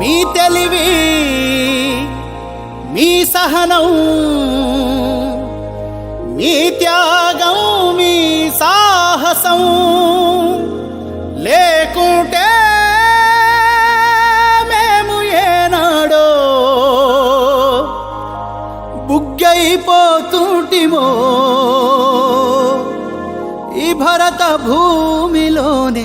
మీ తెలివి మీ సహనం మీ త్యాగం మీ సాహసం లేకుంటే మేము ఏనాడో బుగ్గైపోతుంటిమో. ఈ భరత భూమిలోనే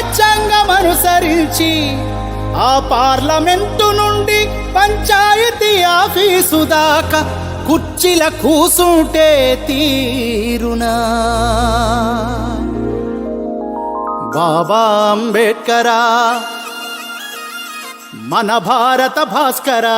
అనుసరించి ఆ పార్లమెంటు నుండి పంచాయతీ ఆఫీసు దాకా కుర్చీల కూసుంటే తీరునా. బాబా అంబేడ్కరా మన భారత భాస్కరా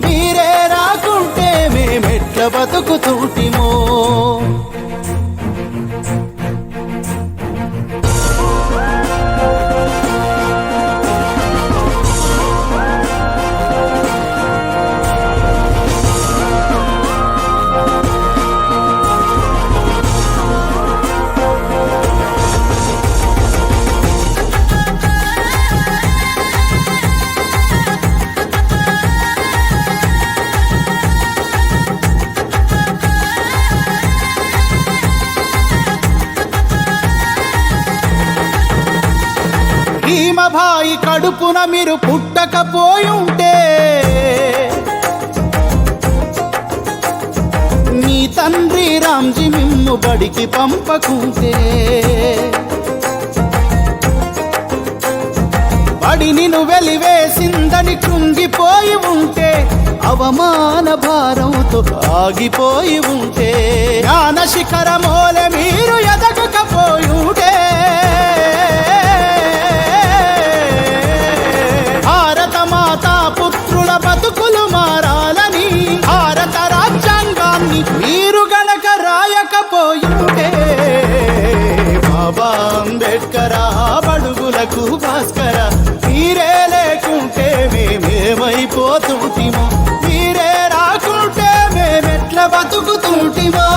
మేమెట్ల బతుకుతుంటిమో. భీమభాయి కడుపున మీరు పుట్టకపోయుంటే నీ తండ్రి రామ్జీ మిమ్ము బడికి పంపకుంటే బడి నిన్ను వెలివేసిందని కృంగిపోయి ఉంటే అవమాన భారంతో ఆగిపోయి ఉంటే జ్ఞాన శిఖరము మేమేమైపోతుంటిమో మీరే రాకుంటే మేమెట్ల బతుకుతుంటిమో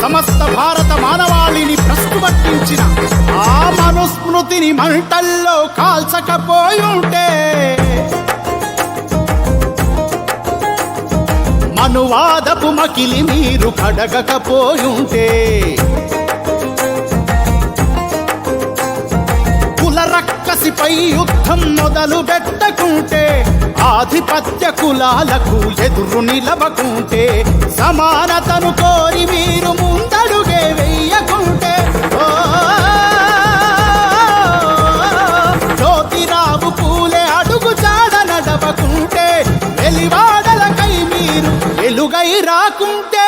సమస్త భారత మానవాళిని ప్రశ్నపట్టించిన ఆ మనుస్మృతిని మంటల్లో కాల్చకపోయుంటే అనువాదపు మకిలి మీరు కడగకపోయుంటే. కులరక్కసిపై యుద్ధం మొదలు పెట్టకుంటే ఆధిపత్య కులాలకు ఎదురు నిలవకుంటే సమానతను కోరి మీరు ముందడుగే రాకుంటే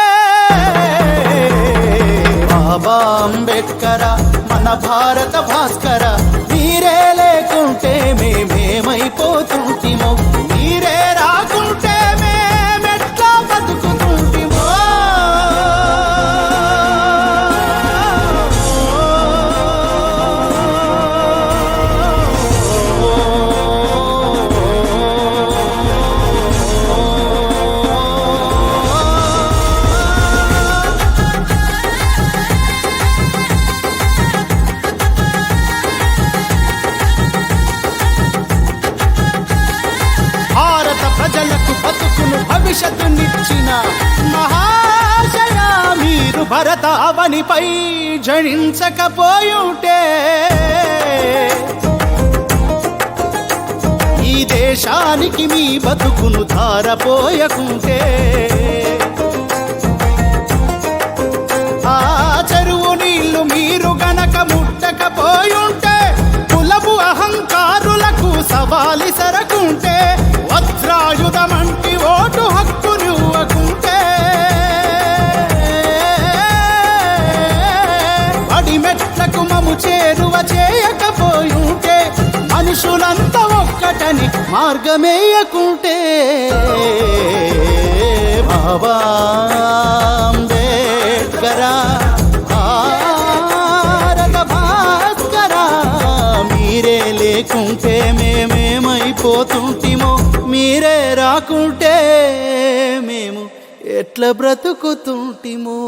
బాబా అంబేద్కర మన భారత భాస్కర మీరే లేకుంటే మేమేమైపో భవిష్యత్తునిచ్చిన మహాశయా మీరు భరతావనిపై జణించకపోయుటే ఈ దేశానికి మీ బతుకును ధారపోయకుంటే. మార్గమేయకుంటే బాబా అంబేడ్కరా భారత భాస్కర మీరే లేకుంటే మేమేమైపోతుంటిమో మీరే రాకుంటే మేము ఎట్లా బ్రతుకుతుంటిమో.